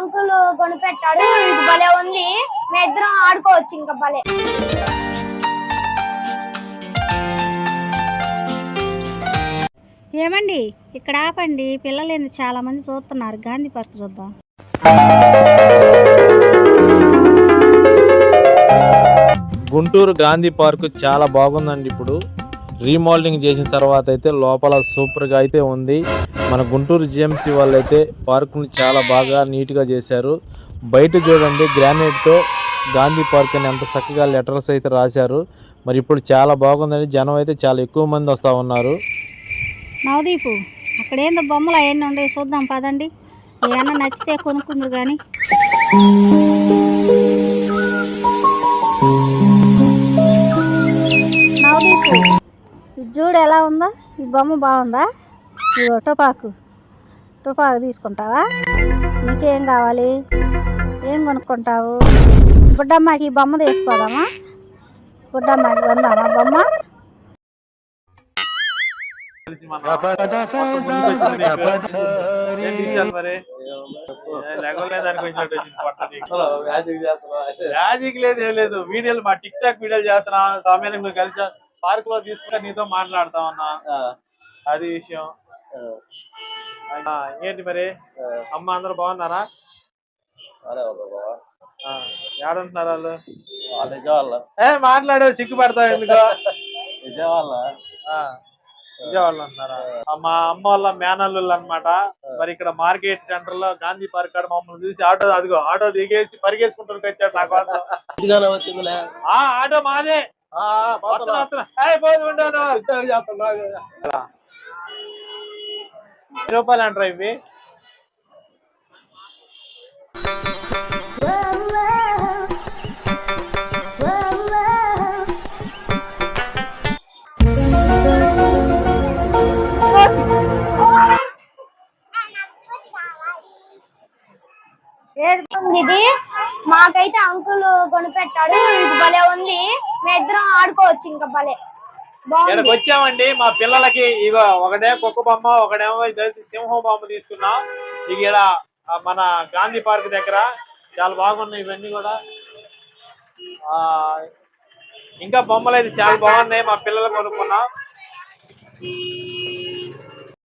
Uncle కొనిపెట్టాడు. ఇది భలే ఉంది. మేము ఇద్దరం ఆడుకోవచ్చు ఇంకా భలే. ఏమండి? ఇక్కడ ఆపండి. పిల్లలు ఏంది చాలా మంది చూస్తున్నారు. గాంధీ పార్క్ చూద్దాం. గుంటూరు గాంధీ పార్క్ చాలా బాగుందండి ఇప్పుడు. రీమోల్డింగ్ చేసిన తర్వాత అయితే లోపల సూపర్గా అయితే ఉంది. మన గుంటూరు జిఎంసీ వాళ్ళు అయితే పార్కుని చాలా బాగా నీట్గా చేశారు. బయట చూడండి గ్రానైట్తో గాంధీ పార్క్ అని ఎంత చక్కగా లెటర్స్ అయితే రాశారు. మరి ఇప్పుడు చాలా బాగుందండి. జనం అయితే చాలా ఎక్కువ మంది వస్తూ ఉన్నారు. నవదీపు అక్కడ ఏందో బొమ్మలు అవన్నీ ఉండే చూద్దాం పదండి. ఏమన్నా నచ్చితే కొనుక్కుందరు కానీ చూడు ఎలా ఉందో? ఈ బొమ్మ బాగుందా? ఇదో టొపాకు. టొపాకు తీసుకుంటావా? నీకేం కావాలి? ఏం కొనుక్కుంటావు? బుడ్డమ్మకి ఈ బొమ్మ తీసుకోదామా బుడ్డమ్మకి వందామా బొమ్మ? లేదు ఏం లేదు. వీడియోలు మా టిక్ టాక్ వీడియోలు చేస్తున్నా. సమయానికి నువ్వు కలిసి? పార్క్లో తీసుకుంటే నీతో మాట్లాడుతా ఉన్నా. అది విషయం. ఏంటి మరి? అమ్మ అందరూ బాగున్నారా? ఏడుంటున్నారు వాళ్ళు? ఏ మాట్లాడే సిగ్గుపడతావు ఎందుకో? విజయవాడలో. ఉంటున్నారా? ఆ, మా అమ్మ వాళ్ళ మేనల్లుళ్ళు అన్నమాట. మరి ఇక్కడ మార్కెట్ సెంటర్లో గాంధీ పార్క్ కాడ మమ్మల్ని చూసి ఆటో అదిగో ఆటో దిగేసి పరిగేసుకుంటూ వచ్చాడు నా కోసం. ఆటో మాదే. వస్తున్నా, వస్తున్నా. ఏయ్, పోతూ ఉంటాను ఎన్ని రూపాయలు అంటారా ఇవి ఉంది ఇది మాకైతే అంకుల్ కొనిపెట్టాడు. ఇది భలే ఉంది. మేమిద్దరం ఆడుకోవచ్చు ఇంకా భలే. ఇక్కడికి వచ్చామండి. మా పిల్లలకి ఇగో ఒకటే కుక్క బొమ్మ ఒకటేమో ఇది సింహం బొమ్మ తీసుకున్నాం. ఇక ఇక్కడ మన గాంధీ పార్క్ దగ్గర చాలా బాగున్నాయి ఇవన్నీ కూడా. ఆ ఇంకా బొమ్మలు అయితే చాలా బాగున్నాయి. మా పిల్లలు కొనుక్కున్నాం.